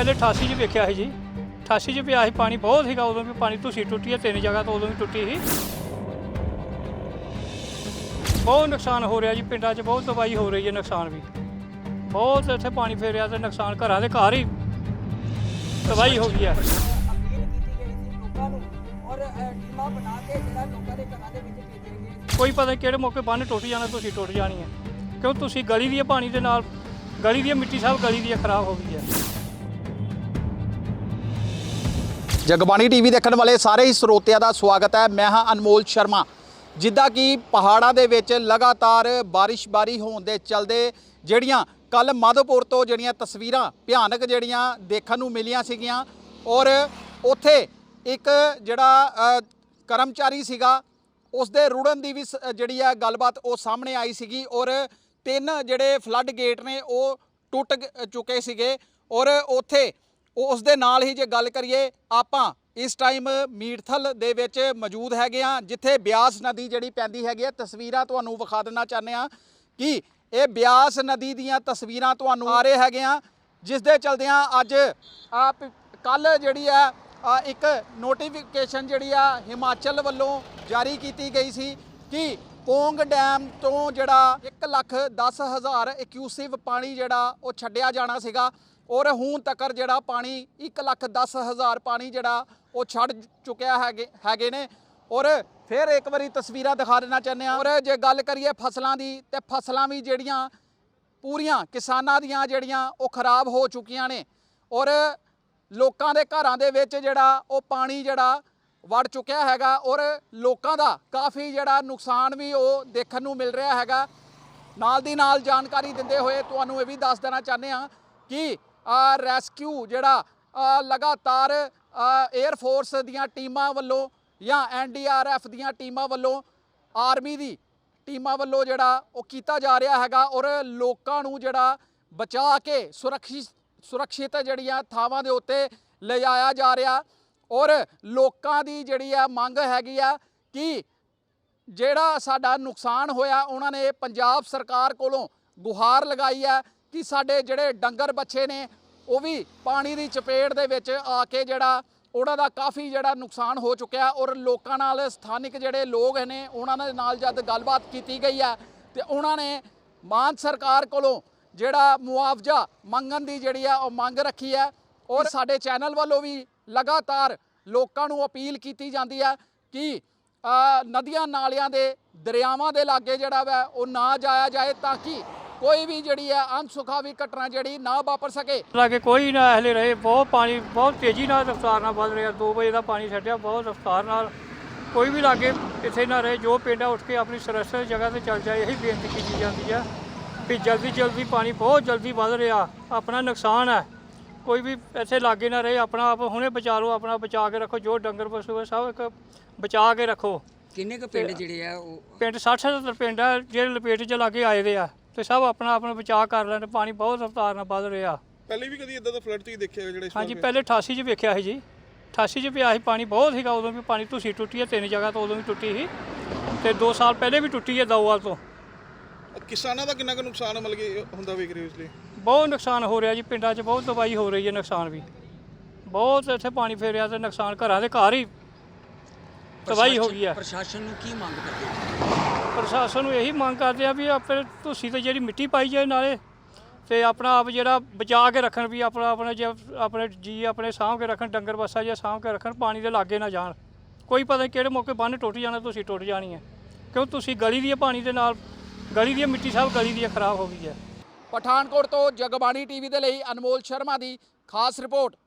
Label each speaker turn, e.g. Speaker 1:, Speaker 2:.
Speaker 1: ਪਹਿਲੇ 88 ਚ ਵੇਖਿਆ ਸੀ ਜੀ। 88 ਚ ਪਿਆ ਸੀ, ਪਾਣੀ ਬਹੁਤ ਸੀਗਾ ਉਦੋਂ ਵੀ, ਪਾਣੀ ਤੁਸੀਂ ਟੁੱਟੀ ਹੈ ਤਿੰਨ ਜਗ੍ਹਾ ਤੋਂ ਉਦੋਂ ਵੀ ਟੁੱਟੀ ਸੀ। ਬਹੁਤ ਨੁਕਸਾਨ ਹੋ ਰਿਹਾ ਜੀ, ਪਿੰਡਾਂ 'ਚ ਬਹੁਤ ਤਬਾਹੀ ਹੋ ਰਹੀ ਹੈ ਨੁਕਸਾਨ ਵੀ। ਬਹੁਤ ਇੱਥੇ ਪਾਣੀ ਫੇਰਿਆ ਤੇ ਨੁਕਸਾਨ ਘਰਾਂ ਦੇ ਘਰ ਹੀ ਤਬਾਹੀ ਹੋ ਗਈ ਹੈ। ਕੋਈ ਪਤਾ ਨਹੀਂ ਕਿਹੜੇ ਮੌਕੇ ਬੰਨ ਟੁੱਟ ਜਾਣਾ, ਤੁਸੀਂ ਟੁੱਟ ਜਾਣੀ ਹੈ। ਕਿਉਂ? ਤੁਸੀਂ ਗਲੀ ਦੀ ਪਾਣੀ ਦੇ ਨਾਲ, ਗਲੀ ਦੀ ਮਿੱਟੀ ਸਭ ਗਲੀ ਦੀ ਖਰਾਬ ਹੋ ਗਈ ਹੈ।
Speaker 2: ਜਗਬਾਣੀ ਟੀਵੀ ਦੇਖਣ ਵਾਲੇ ਸਾਰੇ ਹੀ ਸਰੋਤਿਆਂ ਦਾ ਸਵਾਗਤ ਹੈ। ਮੈਂ ਹਾਂ ਅਨਮੋਲ ਸ਼ਰਮਾ। ਜਿੱਦਾਂ ਕਿ ਪਹਾੜਾਂ ਦੇ ਵਿੱਚ ਲਗਾਤਾਰ ਬਾਰਿਸ਼ ਬਾਰੀ ਹੋਣ ਦੇ ਚਲਦੇ ਜਿਹੜੀਆਂ ਕੱਲ ਮਾਧੋਪੁਰ ਤੋਂ ਜਿਹੜੀਆਂ ਤਸਵੀਰਾਂ ਭਿਆਨਕ ਜਿਹੜੀਆਂ ਦੇਖਣ ਨੂੰ ਮਿਲੀਆਂ ਸੀਗੀਆਂ ਔਰ ਉੱਥੇ ਇੱਕ ਜਿਹੜਾ ਕਰਮਚਾਰੀ ਸੀਗਾ ਉਸ ਦੇ ਰੁੜਨ ਦੀ ਵੀ ਸ- ਜਿਹੜੀ ਹੈ ਗੱਲਬਾਤ ਉਹ ਸਾਹਮਣੇ ਆਈ ਸੀਗੀ ਔਰ ਤਿੰਨ ਜਿਹੜੇ ਫਲੱਡ ਗੇਟ ਨੇ ਉਹ ਟੁੱਟ ਚੁੱਕੇ ਸੀਗੇ ਔਰ ਉੱਥੇ ਉਸ ਦੇ ਨਾਲ ਹੀ ਜੇ ਗੱਲ ਕਰੀਏ, ਆਪਾਂ ਇਸ ਟਾਈਮ ਮੀਰਥਲ ਦੇ ਵਿੱਚ ਮੌਜੂਦ ਹੈਗੇ ਆ ਜਿੱਥੇ ਬਿਆਸ ਨਦੀ ਜਿਹੜੀ ਪੈਂਦੀ ਹੈਗੀ ਆ, ਤਸਵੀਰਾਂ ਤੁਹਾਨੂੰ ਵਿਖਾ ਦੇਣਾ ਚਾਹੁੰਦੇ ਆ ਕਿ ਇਹ ਬਿਆਸ ਨਦੀ ਦੀਆਂ ਤਸਵੀਰਾਂ ਤੁਹਾਨੂੰ ਆ ਰਹੇ ਹੈਗੇ ਆ ਜਿਸ ਦੇ ਚਲਦਿਆਂ ਅੱਜ ਆ ਕੱਲ ਜਿਹੜੀ ਆ ਇੱਕ ਨੋਟੀਫਿਕੇਸ਼ਨ ਜਿਹੜੀ ਆ, ਹਿਮਾਚਲ ਵੱਲੋਂ ਜਾਰੀ ਕੀਤੀ ਗਈ ਸੀ ਕਿ ਪੋਂਗ ਡੈਮ ਤੋਂ ਜਿਹੜਾ 1 ਲੱਖ 10 ਹਜ਼ਾਰ ਐਕਿਊਸਿਵ ਪਾਣੀ ਜਿਹੜਾ ਉਹ ਛੱਡਿਆ ਜਾਣਾ ਸੀਗਾ। ਔਰ ਹੁਣ ਤੱਕ ਜਿਹੜਾ ਪਾਣੀ 1 ਲੱਖ 10 ਹਜ਼ਾਰ ਪਾਣੀ ਜਿਹੜਾ ਉਹ ਛੱਡ ਚੁੱਕਿਆ ਹੈਗੇ ਹੈਗੇ ਨੇ। ਔਰ ਫਿਰ ਇੱਕ ਵਾਰੀ ਤਸਵੀਰਾਂ ਦਿਖਾ ਦੇਣਾ ਚਾਹੁੰਦੇ ਆ ਔਰ ਜੇ ਗੱਲ ਕਰੀਏ ਫਸਲਾਂ ਦੀ, ਤੇ ਫਸਲਾਂ ਵੀ ਜਿਹੜੀਆਂ ਪੂਰੀਆਂ ਕਿਸਾਨਾਂ ਦੀਆਂ ਜਿਹੜੀਆਂ ਉਹ ਖਰਾਬ ਹੋ ਚੁੱਕੀਆਂ ਨੇ। ਔਰ ਲੋਕਾਂ ਦੇ ਘਰਾਂ ਦੇ ਵਿੱਚ ਜਿਹੜਾ ਉਹ ਪਾਣੀ ਜਿਹੜਾ ਵੜ ਚੁੱਕਿਆ ਹੈਗਾ, ਔਰ ਲੋਕਾਂ ਦਾ ਕਾਫੀ ਜਿਹੜਾ ਨੁਕਸਾਨ ਵੀ ਉਹ ਦੇਖਣ ਨੂੰ ਮਿਲ ਰਿਹਾ ਹੈਗਾ। ਨਾਲ ਦੀ ਨਾਲ ਜਾਣਕਾਰੀ ਦਿੰਦੇ ਹੋਏ ਤੁਹਾਨੂੰ ਇਹ ਵੀ ਦੱਸ ਦੇਣਾ ਚਾਹੁੰਦੇ ਆ ਕਿ ਰੈਸਕਿਊ ਜਿਹੜਾ ਲਗਾਤਾਰ 에ਅਰ ਫੋਰਸ ਦੀਆਂ ਟੀਮਾਂ ਵੱਲੋਂ ਜਾਂ ਐਨਡੀਆਰਐਫ ਦੀਆਂ ਟੀਮਾਂ ਵੱਲੋਂ ਆਰਮੀ ਦੀ ਟੀਮਾਂ ਵੱਲੋਂ ਜਿਹੜਾ ਉਹ ਕੀਤਾ ਜਾ ਰਿਹਾ ਹੈਗਾ ਔਰ ਲੋਕਾਂ ਨੂੰ ਜਿਹੜਾ ਬਚਾ ਕੇ ਸੁਰੱਖਿਤ ਸੁਰੱਖਿਅਤ ਜਿਹੜੀਆਂ ਥਾਵਾਂ ਦੇ ਉੱਤੇ ਲਿਜਾਇਆ ਜਾ ਰਿਹਾ ਔਰ ਲੋਕਾਂ ਦੀ ਜਿਹੜੀ ਆ ਮੰਗ ਹੈਗੀ ਆ ਕਿ ਜਿਹੜਾ ਸਾਡਾ ਨੁਕਸਾਨ ਹੋਇਆ, ਉਹਨਾਂ ਨੇ ਪੰਜਾਬ ਸਰਕਾਰ ਕੋਲੋਂ ਗੁਹਾਰ ਲਗਾਈ ਹੈ ਕਿ ਸਾਡੇ ਜਿਹੜੇ ਡੰਗਰ ਬੱਚੇ ਨੇ, ਉਹ ਵੀ ਪਾਣੀ ਦੀ ਚਪੇਟ ਦੇ ਵਿੱਚ ਆ ਕੇ ਜਿਹੜਾ ਉਹਨਾਂ ਦਾ ਕਾਫੀ ਜਿਹੜਾ ਨੁਕਸਾਨ ਹੋ ਚੁੱਕਿਆ ਔਰ ਲੋਕਾਂ ਨਾਲ ਸਥਾਨਿਕ ਜਿਹੜੇ ਲੋਕ ਨੇ, ਉਹਨਾਂ ਦੇ ਨਾਲ ਜਦ ਗੱਲਬਾਤ ਕੀਤੀ ਗਈ ਹੈ ਤੇ ਉਹਨਾਂ ਨੇ ਮਾਨ ਸਰਕਾਰ ਕੋਲੋਂ ਜਿਹੜਾ ਮੁਆਵਜ਼ਾ ਮੰਗਣ ਦੀ ਜਿਹੜੀ ਆ, ਉਹ ਮੰਗ ਰੱਖੀ ਹੈ ਔਰ ਸਾਡੇ ਚੈਨਲ ਵੱਲੋਂ ਵੀ ਲਗਾਤਾਰ ਲੋਕਾਂ ਨੂੰ ਅਪੀਲ ਕੀਤੀ ਜਾਂਦੀ ਹੈ ਕਿ ਨਦੀਆਂ ਨਾਲਿਆਂ ਦੇ ਦਰਿਆਵਾਂ ਦੇ ਲਾਗੇ ਜਿਹੜਾ ਵਾ, ਉਹ ਨਾ ਜਾਇਆ ਜਾਏ ਤਾਂ ਕਿ ਕੋਈ ਵੀ ਜਿਹੜੀ ਹੈ ਅਨਸੁਖਾਵੀ ਘਟਨਾ ਜਿਹੜੀ ਨਾ ਵਾਪਰ ਸਕੇ।
Speaker 1: ਲਾਗੇ ਕੋਈ ਨਾ ਹਲੇ ਰਹੇ ਬਹੁਤ ਪਾਣੀ ਬਹੁਤ ਤੇਜ਼ੀ ਨਾਲ ਰਫ਼ਤਾਰ ਨਾਲ ਵੱਧ ਰਿਹਾ 2 ਵਜੇ ਦਾ ਪਾਣੀ ਛੱਡਿਆ ਬਹੁਤ ਰਫ਼ਤਾਰ ਨਾਲ। ਕੋਈ ਵੀ ਲਾਗੇ ਇੱਥੇ ਨਾ ਰਹੇ ਜੋ ਪਿੰਡ ਆ ਉੱਠ ਕੇ ਆਪਣੀ ਸੁਰੱਖਿਅਤ ਜਗ੍ਹਾ ਤੇ ਚੱਲ ਜਾਏ ਇਹੀ ਬੇਨਤੀ ਕੀਤੀ ਜਾਂਦੀ ਆ ਵੀ ਜਲਦੀ ਜਲਦੀ ਪਾਣੀ ਬਹੁਤ ਜਲਦੀ ਵੱਧ ਰਿਹਾ ਆਪਣਾ ਨੁਕਸਾਨ ਹੈ। ਕੋਈ ਵੀ ਇੱਥੇ ਲਾਗੇ ਨਾ ਰਹੇ ਆਪਣਾ ਆਪ ਹੁਣੇ ਬਚਾ ਲਓ ਆਪਣਾ ਬਚਾ ਕੇ ਰੱਖੋ ਜੋ ਡੰਗਰ ਪਸ਼ੂ ਹੈ ਸਭ ਇੱਕ ਬਚਾ ਕੇ ਰੱਖੋ।
Speaker 3: ਕਿੰਨੇ ਕੁ ਪਿੰਡ ਜਿਹੜੇ ਆ ਉਹ?
Speaker 1: ਪਿੰਡ 60 70 ਪਿੰਡ ਆ ਜਿਹੜੇ ਲਪੇਟ ਚ ਲਾਗੇ ਆਏ ਦੇ ਆ। ਤੇ ਸਭ ਆਪਣਾ ਆਪਣਾ ਬਚਾਅ ਕਰ ਲੈਣ ਪਾਣੀ ਬਹੁਤ ਰਫ਼ਤਾਰ ਨਾਲ ਵੱਧ ਰਿਹਾ।
Speaker 4: ਪਹਿਲੇ ਵੀ ਕਦੀ ਇਦਾਂ ਦਾ ਫਲੱਡ ਤੁਸੀਂ ਦੇਖਿਆ ਹੋਇਆ ਜਿਹੜਾ ਇਸ
Speaker 1: ਹਾਂਜੀ ਪਹਿਲੇ 88 ਚ ਵੇਖਿਆ ਸੀ ਜੀ। 88 ਚ ਪਿਆ ਸੀ ਪਾਣੀ ਬਹੁਤ ਸੀਗਾ ਉਦੋਂ ਵੀ ਪਾਣੀ ਤੁਸੀਂ ਟੁੱਟੀ ਹੈ ਤਿੰਨ ਜਗ੍ਹਾ ਤੋਂ ਉਦੋਂ ਵੀ ਟੁੱਟੀ ਸੀ। ਤੇ 2 ਸਾਲ ਪਹਿਲੇ ਵੀ ਟੁੱਟੀ ਹੈ ਦੋਵਾਲ ਤੋਂ?
Speaker 4: ਕਿਸਾਨਾਂ ਦਾ ਕਿੰਨਾ ਕੁ ਨੁਕਸਾਨ ਮਤਲਬ ਕਿ ਹੁੰਦਾ ਵੇਖ ਰਹੇ ਹੋ ਇਸ ਲਈ?
Speaker 1: ਬਹੁਤ ਨੁਕਸਾਨ ਹੋ ਰਿਹਾ ਜੀ ਪਿੰਡਾਂ 'ਚ ਬਹੁਤ ਤਬਾਹੀ ਹੋ ਰਹੀ ਹੈ ਨੁਕਸਾਨ ਵੀ। ਬਹੁਤ ਇੱਥੇ ਪਾਣੀ ਫੇਰਿਆ ਤੇ ਨੁਕਸਾਨ ਘਰਾਂ ਦੇ ਘਰ ਹੀ ਤਬਾਹੀ ਹੋ ਗਈ ਹੈ
Speaker 3: ਪ੍ਰਸ਼ਾਸਨ ਨੂੰ ਕੀ ਮੰਗ ਕਰਦੇ ਹੋ?
Speaker 1: ਪ੍ਰਸ਼ਾਸਨ ਨੂੰ ਇਹੀ ਮੰਗ ਕਰਦੇ ਆ ਵੀ ਆਪਣੇ ਤੁਸੀਂ ਤੇ ਜਿਹੜੀ ਮਿੱਟੀ ਪਾਈ ਜਾਏ ਨਾਲੇ ਤੇ ਆਪਣਾ ਆਪ ਜਿਹੜਾ ਬਚਾ ਕੇ ਰੱਖਣ ਵੀ ਆਪਣਾ ਆਪਣਾ ਜੇ ਆਪਣੇ ਜੀ ਆਪਣੇ ਸਾਂਭ ਕੇ ਰੱਖਣ ਡੰਗਰ ਬੱਸਾ ਜੇ ਸਾਂਭ ਕੇ ਰੱਖਣ ਪਾਣੀ ਦੇ ਲਾਗੇ ਨਾ ਜਾਣ। ਕੋਈ ਪਤਾ ਨਹੀਂ ਕਿਹੜੇ ਮੌਕੇ ਬੰਨ ਟੁੱਟ ਜਾਣਾ ਤੁਸੀਂ ਟੁੱਟ ਜਾਣੀ ਹੈ ਕਿਉਂ ਤੁਸੀਂ ਗਲੀ ਦੀ ਪਾਣੀ ਦੇ ਨਾਲ? ਗਲੀ ਦੀ ਮਿੱਟੀ ਸਭ ਗਲੀ ਦੀ ਖਰਾਬ ਹੋ ਗਈ ਹੈ
Speaker 2: ਪਠਾਨਕੋਟ ਤੋਂ ਜਗਬਾਣੀ ਟੀਵੀ ਦੇ ਲਈ ਅਨਮੋਲ ਸ਼ਰਮਾ ਦੀ ਖਾਸ ਰਿਪੋਰਟ।